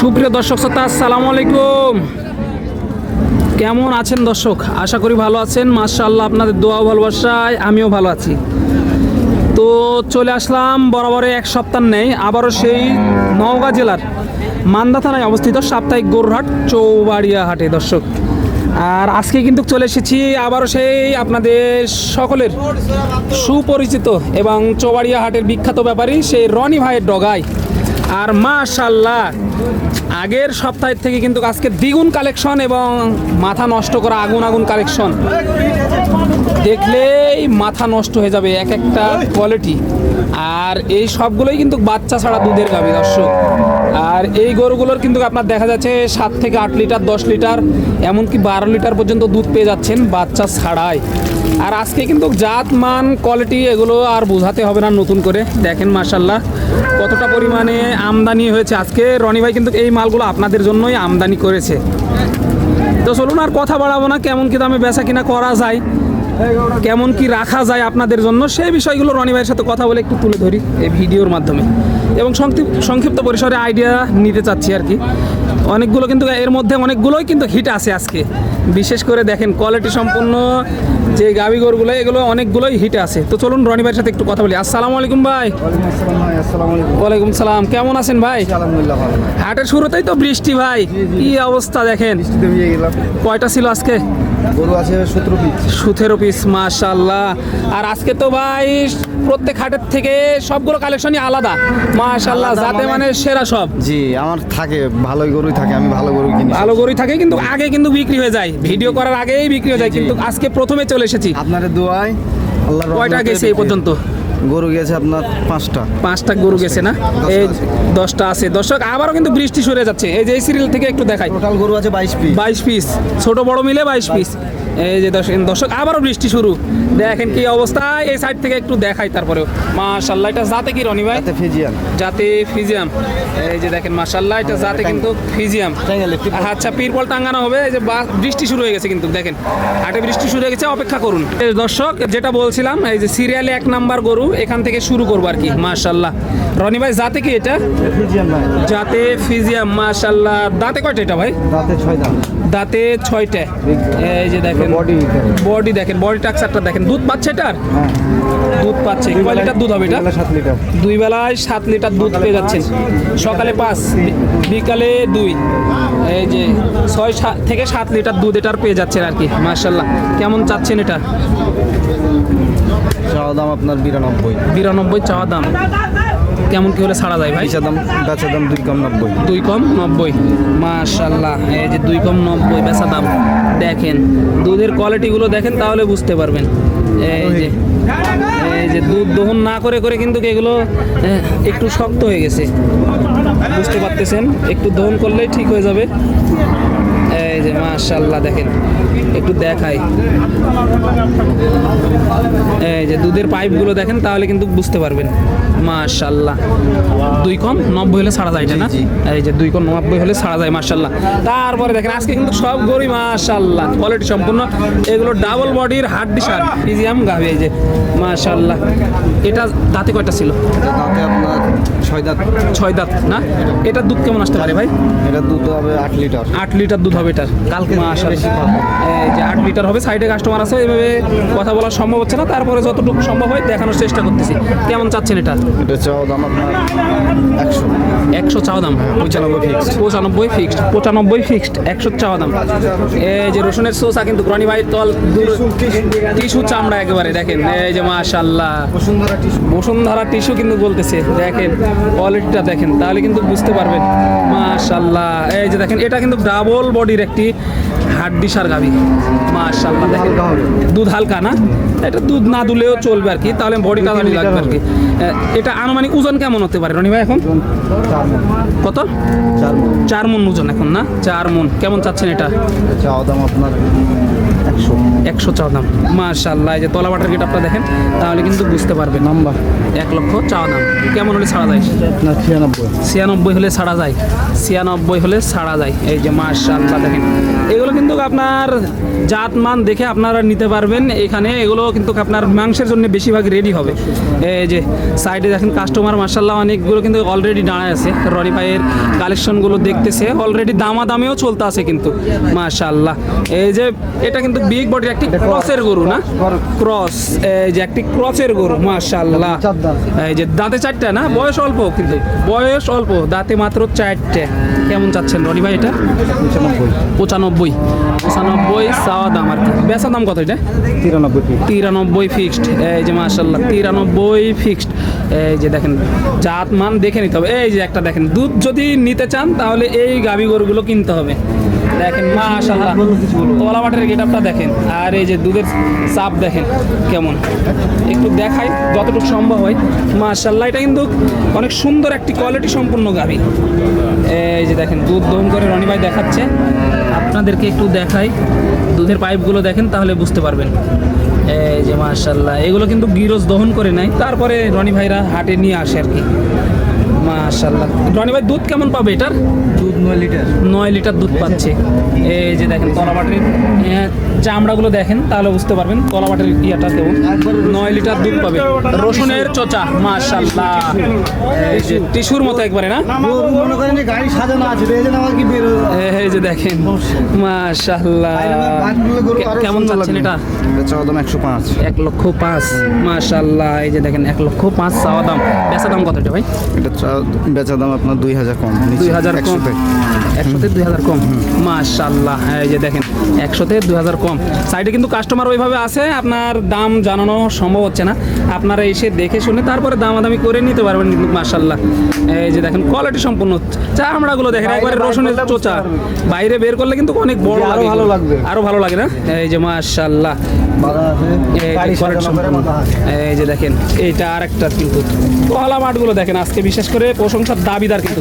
সুপ্রিয় দর্শক শ্রোতা, আসসালামু আলাইকুম। কেমন আছেন দর্শক? আশা করি ভালো আছেন। মাশাআল্লাহ আপনাদের দোয়া ভালোবাসায় আমিও ভালো আছি। তো চলে আসলাম বরাবরে এক সপ্তাহ নেই, আবারও সেই নওগাঁ জেলার মান্দা থানায় অবস্থিত সাপ্তাহিক গরুরহাট চৌবাড়িয়া হাটে দর্শক। আর আজকে কিন্তু চলে এসেছি আবারও সেই আপনাদের সকলের সুপরিচিত এবং চৌবাড়িয়া হাটের বিখ্যাত ব্যাপারী, সেই রনি ভাইয়ের ডগায়। আর মাশাল্লাহ আগের সপ্তাহের থেকে কিন্তু আজকে দ্বিগুণ কালেকশন এবং মাথা নষ্ট করা আগুন আগুন কালেকশন। দেখলেই মাথা নষ্ট হয়ে যাবে এক একটা কোয়ালিটি আর এই সবগুলোই কিন্তু বাচ্চা ছাড়া দুধের গাবি দর্শক। আর এই গরুগুলোর কিন্তু আপনার দেখা যাচ্ছে সাত থেকে আট লিটার, দশ লিটার, এমনকি বারো লিটার পর্যন্ত দুধ পেয়ে যাচ্ছেন বাচ্চা ছাড়াই। আর আজকে কিন্তু জাত, মান কোয়ালিটি এগুলো আর বোঝাতে হবে না নতুন করে। দেখেন মাসাল্লাহ কতটা পরিমাণে আমদানি হয়েছে। আজকে রনি ভাই কিন্তু এই মালগুলো আপনাদের জন্যই আমদানি করেছে। তো চলুন আর কথা বাড়াবো না, কেমন কি দামে বেচা কিনা করা যায়, কেমন কি রাখা যায় আপনাদের জন্য, সেই বিষয়গুলো রনি ভাইয়ের সাথে কথা বলে একটু তুলে ধরি এই ভিডিওর মাধ্যমে। এবং সংক্ষিপ্ত সংক্ষিপ্ত পরিসরে আইডিয়া নিতে চাচ্ছি আর কি। অনেকগুলো কিন্তু এর মধ্যে অনেকগুলোই কিন্তু হিট আছে আজকে। বিশেষ করে দেখেন কোয়ালিটি সম্পন্ন যে গাবি গরুগুলো এগুলো অনেকগুলোই হিট আছে। তো চলুন রনি ভাইয়ের সাথে একটু কথা বলি। আসসালামু আলাইকুম ভাই। ওয়ালাইকুম সালাম। কেমন আছেন ভাই? হাটের শুরুতেই তো বৃষ্টি ভাই। কি অবস্থা দেখেন? কয়টা ছিল আজকে? গরু আছে সতেরো পিস সুথেরো পিস মাশাল্লাহ আর আজকে তো ভাই প্রত্যেক হাটের থেকে সবগুলো কালেকশনই আলাদা। মাশাল্লাহ আলাদা যাতে মানে? মানে সেরা সব। জি আমার থাকে ভালোই গরুই থাকে আমি ভালো গরু কিনি। ভালো গরুই থাকে কিন্তু আগে কিন্তু বিক্রি হয়ে যায়। ভিডিও করার আগেই বিক্রি হয়ে যায় কিন্তু আজকে প্রথমে চলে এসেছি। আপনার দোয়ায় আল্লাহ কয়টা গেছে এই পর্যন্ত? গরু গেছে আপনার পাঁচটা। পাঁচটা গরু গেছে না? এই দশটা আছে। দর্শক আবারও কিন্তু বৃষ্টি সরে যাচ্ছে। এই যে এই সিরিয়াল থেকে একটু দেখাই। টোটাল গরু আছে বাইশ পিস। বাইশ পিস। ছোট বড় মিলে বাইশ পিস। এই যে দর্শক দর্শক আবারও বৃষ্টি শুরু। দেখেন কি অবস্থা। এই সাইড থেকে একটু দেখাই তারপরেও। মাশাল্লাহ এটা জাতে কি রনি ভাই? তাতে ফিজিয়ান। জাতে ফিজিয়াম এই যে দেখেন মাশাল্লাহ এটা জাতে কিন্তু ফিজিয়াম আচ্ছা পিরপল টাঙ্গানো হবে। এই যে বৃষ্টি শুরু হয়ে গেছে কিন্তু দেখেন। হাটে বৃষ্টি শুরু হয়ে গেছে অপেক্ষা করুন। এই দর্শক যেটা বলছিলাম এই যে সিরিয়ালে এক নাম্বার গরু এখান থেকে শুরু করব আর কি মাশাল্লাহ রনি ভাই জাতে কি এটা? জাতে ফিজিয়াম মাশাল্লাহ দাঁতে কয়টা এটা ভাই? তাতে ছয় দাম দাঁতে ছয়টা। এই যে দেখেন বডি বডি দেখেন। বডি টাক্সারটা দেখেন। দুধ পাচ্ছে এটার? হ্যাঁ। দুধ পাচ্ছে। কয় লিটার দুধ হবে এটা? সাত লিটার। দুই বেলায় সাত লিটার দুধ পেয়ে যাচ্ছেন। সকালে পাঁচ বিকালে দুই। এই যে ছয় সাত থেকে সাত লিটার দুধ এটার পেয়ে যাচ্ছেন আর কি। মার্শাল্লাহ কেমন চাচ্ছেন এটা? চাওয়া দাম আপনার বিরানব্বই। বিরানব্বই চাওয়া দাম। কেমন কি হলে ছাড়া যায় ভাই? বেচা দাম বেচা দাম দুই কম নব্বই। দুই কম নব্বই। মাশাল্লাহ এই যে দুই কম নব্বই বেচা দাম। দেখেন দুধের কোয়ালিটিগুলো দেখেন তাহলে বুঝতে পারবেন। এই যে এই যে দুধ দহন না করে করে কিন্তু এগুলো একটু শক্ত হয়ে গেছে। বুঝতে পারতেছেন? একটু দহন করলেই ঠিক হয়ে যাবে। এই যে মাশাল্লাহ দেখেন একটু দেখাই। এই যে দুধের পাইপগুলো দেখেন তাহলে কিন্তু বুঝতে পারবেন। মাশাল্লাহ দুই কম নব্বই হলে ছাড়া যায় না। এই যে দুই কোন নব্বই হলে ছাড়া যায় মাশাল্লাহ তারপরে দেখেন আজকে কিন্তু সব গরুই মাশাল্লাহ কোয়ালিটি সম্পূর্ণ। এগুলো ডাবল বডির হাড্ডি সার পিজিয়াম গাভি এই যে মাশাল্লাহ এটা দাঁতে কয়টা ছিল? তাতে আপনার ছয় দাঁত। ছয় দাঁত না? এটার দুধ কেমন আসতে পারে ভাই? এটা দুধ হবে আট লিটার। আট লিটার দুধ হবে এটার। কালকে। বেশি এই যে আট লিটার হবে সাইডে কাস্টমার আছে এভাবে কথা বলা সম্ভব হচ্ছে না। তারপরে যতটুকু সম্ভব হয় দেখানোর চেষ্টা করতেছি। কেমন চাচ্ছেন এটা? এটা চাওয়া দাম আপনার একশো। একশো চাওয়া দাম? পঁচানব্বই ফিক্সড পঁচানব্বই ফিক্সড পঁচানব্বই ফিক্সড একশো চাওয়া দাম। এই যে রসুনের সোসা কিন্তু গ্রনি ভাই তল টিস্যু চামড়া একেবারে দেখেন। এই যে মাশাল্লাহ বসুন্ধরা টিস্যু কিন্তু বলতেছে দেখেন। কোয়ালিটিটা দেখেন তাহলে কিন্তু বুঝতে পারবেন। মাশাল্লাহ এই যে দেখেন এটা কিন্তু ডাবল বডির একটি হাড্ডি সার গাবি মাশাল্লাহ দেখেন। দুধ হালকা না? এটা দুধ না দুলেও চলবে আর কি তাহলে বডিটা তিন লিটার লাগবে আর কি। এটা আনুমানিক ওজন কেমন হতে পারে রনি ভাই এখন? কত? চার মন। ওজন এখন না? চার মন। কেমন চাচ্ছেন এটা চাওয়া দাম আপনার একশো চাওয়া দাম। মাশাল্লাহ এই যে তলা বাটার গেট আপনারা দেখেন তাহলে কিন্তু বুঝতে পারবেন। নাম্বার। এক লক্ষ চাওয়া দাম। কেমন হলে ছাড়া যায়? আপনার ছিয়ানব্বই। ছিয়ানব্বই হলে ছাড়া যায়। ছিয়ানব্বই হলে ছাড়া যায়। এই যে মাশাল্লাহ দেখেন। এগুলো কিন্তু আপনার জাত মান দেখে আপনারা নিতে পারবেন। এখানে এগুলো কিন্তু আপনার মাংসের জন্য বেশিরভাগ রেডি হবে। এই যে সাইডে দেখেন কাস্টমার মার্শাল্লাহ অনেকগুলো কিন্তু অলরেডি দাঁড়ায় আছে। রনি ভাইয়ের কালেকশনগুলো দেখতেছে। অলরেডি দামা দামেও চলতে আছে কিন্তু। মাশাল্লাহ এই যে এটা কিন্তু বিগ বডির একটি ক্রসের গরু না? ক্রস এই যে একটি ক্রসের গরু মাশাল্লাহ এই যে দাঁতে চারটা না? বয়স অল্প কিন্তু। বয়স অল্প দাঁতে মাত্র চারটে। কেমন চাচ্ছেন রনি ভাই এটা? পঁচানব্বই। পঁচানব্বই। চাওয়া দাম আর কি। বেচা দাম কত এটা? তিরানব্বই তিরানব্বই ফিক্সড এই যে মার্শাল্লাহ তিরানব্বই ফিক্সড এই যে দেখেন জাত মান দেখে নিতে হবে। এই যে একটা দেখেন দুধ যদি নিতে চান তাহলে এই গাভী গরুগুলো কিনতে হবে। দেখেন মাশাল্লাহ তলা মাঠের গেটআপটা দেখেন, আর এই যে দুধের চাপ দেখেন, কেমন। একটু দেখাই যতটুকু সম্ভব হয়। মাশাল্লাহ এটা কিন্তু অনেক সুন্দর একটি কোয়ালিটি সম্পূর্ণ গাভী এই যে দেখেন, দুধ দহন করে রনি ভাই দেখাচ্ছে। আপনাদেরকে একটু দেখাই। দুধের পাইপগুলো দেখেন, তাহলে বুঝতে পারবেন। এই যে মাশাল্লাহ এগুলো কিন্তু গিরস দহন করে নাই তারপরে রনি ভাইরা হাটে নিয়ে আসে আর কি। মাশাল্লাহ রনি ভাই দুধ কেমন পাবে এটার? দুধ নয় লিটার। নয় লিটার দুধ পাচ্ছে। এই যে দেখেন কলাবাটির চামড়াগুলো দেখেন তাহলে বুঝতে পারবেন কলাবাটির ইয়েটা কেমন। নয় লিটার দুধ পাবে। রসুনের চোচা মাশাল্লাহ এই যে টিস্যুর মতো একবারে না? মনে করেন যে গাড়ি সাজানো আছে কি এই যে দেখেন। মাশাল্লাহ কেমন চাচ্ছেন এটা? চাওয়া দাম একশো পাঁচ। এক লক্ষ পাঁচ মাশাল্লাহ এই যে দেখেন এক লক্ষ পাঁচ চাওয়া দাম। বেচা দাম কত এটা ভাই? এটা বেচা দাম আপনার দুই হাজার কম দুই হাজার কম। একশোতে। দুই হাজার কম। মাশাল্লাহ এই যে দেখেন একশোতে দুই হাজার কম। সাইডে কিন্তু কাস্টমার ওইভাবে আছে আপনার দাম জানানো সম্ভব হচ্ছে না। আপনারা এসে দেখে শুনে তারপরে দামাদামি করে নিতে পারবেন কিন্তু মাশাল্লাহ এই যে দেখেন কোয়ালিটি সম্পূর্ণ। চামড়াগুলো দেখেন একবারে বাইরে রসুনের চোচা। বাইরে বের করলে কিন্তু অনেক বড় আরও ভালো লাগবে। আরও ভালো লাগে না? এই যে মাশাল্লাহ এই যে দেখেন এইটা আর একটা কিন্তু কলা মাঠগুলো দেখেন আজকে বিশেষ করে প্রশংসার দাবিদার কিন্তু।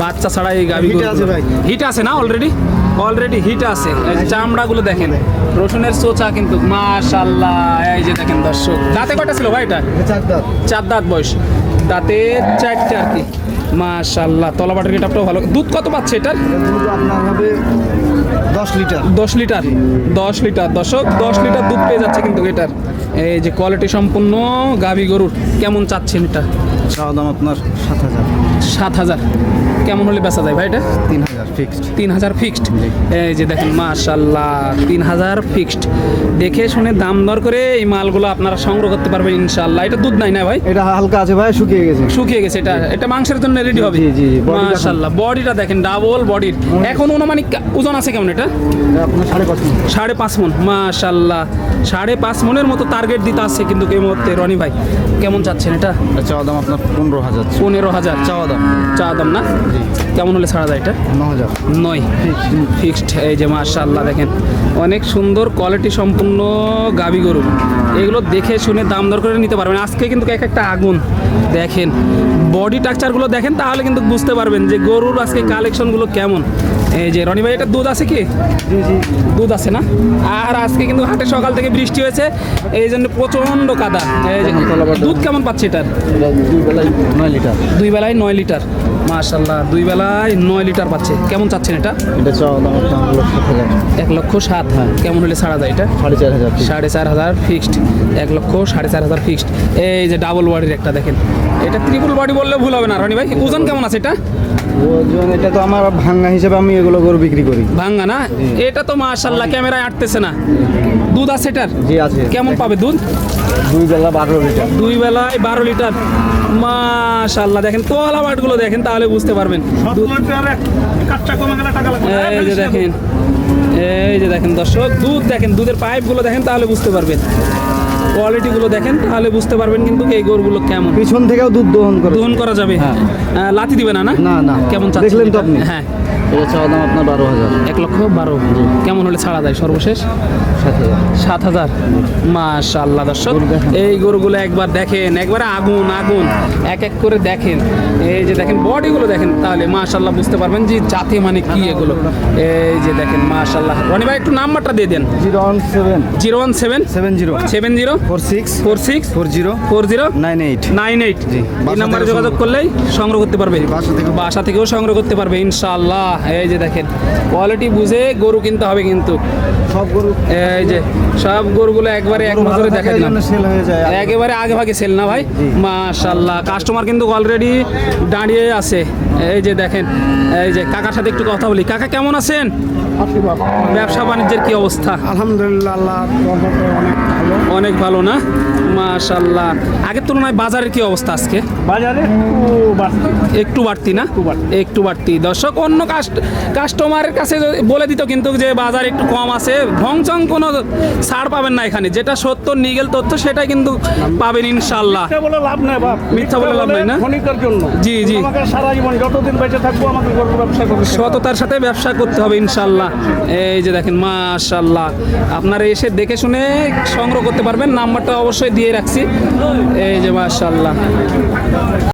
বাচ্চা ছাড়া এই গাবি ভাই। হিট আছে না অলরেডি অলরেডি হিট আছে। চামড়াগুলো দেখেন রসুনের চোচা কিন্তু মাশাল্লাহ এই যে দেখেন দর্শক দাঁতে কয়টা ছিল ভাই এটা চার দাঁত। চার দাঁত বয়স। দাঁতে চারটে আর কি। মাশাল্লাহ তলাবাটের গেটআপটাও ভালো। দুধ কত পাচ্ছে এটার? এটা আপনার হবে দশ লিটার। দশ লিটার? দশ লিটার। দশক দশ লিটার দুধ পেয়ে যাচ্ছে কিন্তু এটার এই যে কোয়ালিটি সম্পূর্ণ গাভী গরুর। কেমন চাচ্ছেন এটা? চাওয়া দাম আপনার সাত হাজার। সাত হাজার। কেমন হলে বেচা যায় ভাই এটা? তিন হাজার ফিক্সড তিন হাজার ফিক্সড এই যে দেখেন মাশাল্লাহ তিন হাজার ফিক্সড দেখে শুনে দাম দর করে এই মালগুলো আপনারা সংগ্রহ করতে পারবেন ইনশাল্লাহ এটা দুধ নাই না ভাই? এটা হালকা আছে ভাই শুকিয়ে গেছে। শুকিয়ে গেছে এটা এটা মাংসের জন্য রেডি হবে। জি, জি, মাশাল্লাহ বডিটা দেখেন। ডাবল বডির এখন অনুমানিক ওজন আছে কেমন এটা? সাড়ে পাঁচ মন। মাশাল্লাহ সাড়ে পাঁচ মনের মতো টার্গেট দিতে আসছে কিন্তু এই মুহূর্তে রনি ভাই। কেমন চাচ্ছেন এটা? এটা চাওয়া দাম আপনার পনেরো হাজার। পনেরো হাজার। চাওয়া দাম। চা দাম না? কেমন হলে ছাড়া যায় এটা? ন হাজার। নয়। ফিক্সড এই যে মাশাল্লাহ দেখেন। অনেক সুন্দর কোয়ালিটি সম্পূর্ণ গাবি গরু। এগুলো দেখে শুনে দাম দর করে নিতে পারবেন। আজকে কিন্তু এক একটা আগুন। দেখেন বডি স্ট্রাকচারগুলো দেখেন তাহলে কিন্তু বুঝতে পারবেন যে গরুর আজকে কালেকশনগুলো কেমন। এই যে রনি ভাই এটা দুধ আছে কি? দুধ আছে না? আর আজকে কিন্তু হাটে সকাল থেকে বৃষ্টি হয়েছে এই জন্য প্রচণ্ড কাদা। এই যে দুধ কেমন পাচ্ছে এটার? দুই বেলায় নয় লিটার। দুই বেলায় নয় লিটার। মাশাল্লাহ দুই বেলায় নয় লিটার পাচ্ছে। কেমন চাচ্ছেন এটা? চাওয়া দাম সাত। হাজার এক লক্ষ সাত। কেমন হলে ছাড়া যায় এটা? সাড়ে চার হাজার সাড়ে চার হাজার ফিক্সড এক লক্ষ সাড়ে চার হাজার ফিক্সড এই যে ডাবল বডির একটা দেখেন। এটা ত্রিপুল বডি বললে ভুল হবে না রনি ভাই। ওজন কেমন আছে এটা? ওজন এটা তো আমার ভাঙ্গা হিসেবে আমি এগুলো গরু বিক্রি করি। ভাঙ্গা না? এটা তো মাশাল্লাহ ক্যামেরায় আটতেছে না। দুধ আছে এটার? জি আছে। কেমন পাবে দুধ? দুই বেলা বারো লিটার। দুই বেলায় বারো লিটার। মাশাল্লাহ দেখেন তোলা বাটগুলো দেখেন তাহলে বুঝতে পারবেন। এই যে দেখেন। এই যে দেখেন দর্শক দুধ দেখেন দুধের পাইপগুলো দেখেন তাহলে বুঝতে পারবেন। কোয়ালিটিগুলো দেখেন তাহলে বুঝতে পারবেন কিন্তু এই গরুগুলো কেমন। পিছন থেকেও দুধ দহন করে দহন করা যাবে? হ্যাঁ। লাথি দিবে না না? না না। কেমন চা দেখলেন তো আপনি? হ্যাঁ। এটা চাওয়া দাম আপনার বারো হাজার। এক লক্ষ বারো। কেমন হলে ছাড়া যায় সর্বশেষ? সাত হাজার। মাশাল্লাহ দর্শক এই গরুগুলো একবার দেখেন একবারে আগুন আগুন এক এক করে দেখেন। এই যে দেখেন বডিগুলো দেখেন তাহলে মাশাল্লাহ বুঝতে পারবেন যে জাতি মানে কি এগুলো। এই যে দেখেন মাশাল্লাহ রনি ভাই একটু নাম্বারটা দিয়ে দেন। Zero one seven. Zero one seven. Seven zero. Seven zero. Four six. Four six. Four zero. Four zero. Nine eight. Nine eight. G. এই নাম্বারে যোগাযোগ করলেই সংগ্রহ করতে পারবে। বাসা থেকে- বাসা থেকেও সংগ্রহ করতে পারবে ইনশাআল্লাহ। এই যে দেখেন কোয়ালিটি বুঝে গরু কিনতে হবে কিন্তু। সব গরু। এই যে সব গরুগুলো একবারে এক বছরে দেখা যায় একেবারে আগে ভাগে সেল না ভাই? মাশাল্লাহ কাস্টমার কিন্তু অলরেডি দাঁড়িয়ে আছে। এই যে দেখেন এই যে কাকার সাথে একটু কথা বলি। কাকা কেমন আছেন? ব্যবসা বাণিজ্যের কি অবস্থা? আলহামদুলিল্লাহ আল্লাহ অনেক ভালো। অনেক ভালো না? মাশাল্লাহ আগের তুলনায় বাজারের কি অবস্থা আজকে? বাজারে একটু বাড়তি। না? একটু বাড়তি। দর্শক অন্য কাস্ট কাস্টমারের কাছে বলে দিত কিন্তু যে বাজার একটু কম আছে। ভংচং কোনো ছাড় পাবেন না এখানে। যেটা সত্য নিগেল তথ্য সেটাই কিন্তু পাবেন ইনশাল্লাহ মিথ্যা বলে লাভ নাই মিথ্যা বলে লাভ নাই না? জি, জি। সারা জীবন যতদিন বেঁচে থাকব আমাকে গরুর ব্যবসা করতে সততার সাথে ব্যবসা করতে হবে ইনশাল্লাহ এই যে দেখেন মাশাল্লাহ আপনারা এসে দেখে শুনে সংগ্রহ করতে পারবেন। নাম্বারটা অবশ্যই দিয়ে রাখছি। এই যে মাশাল্লাহ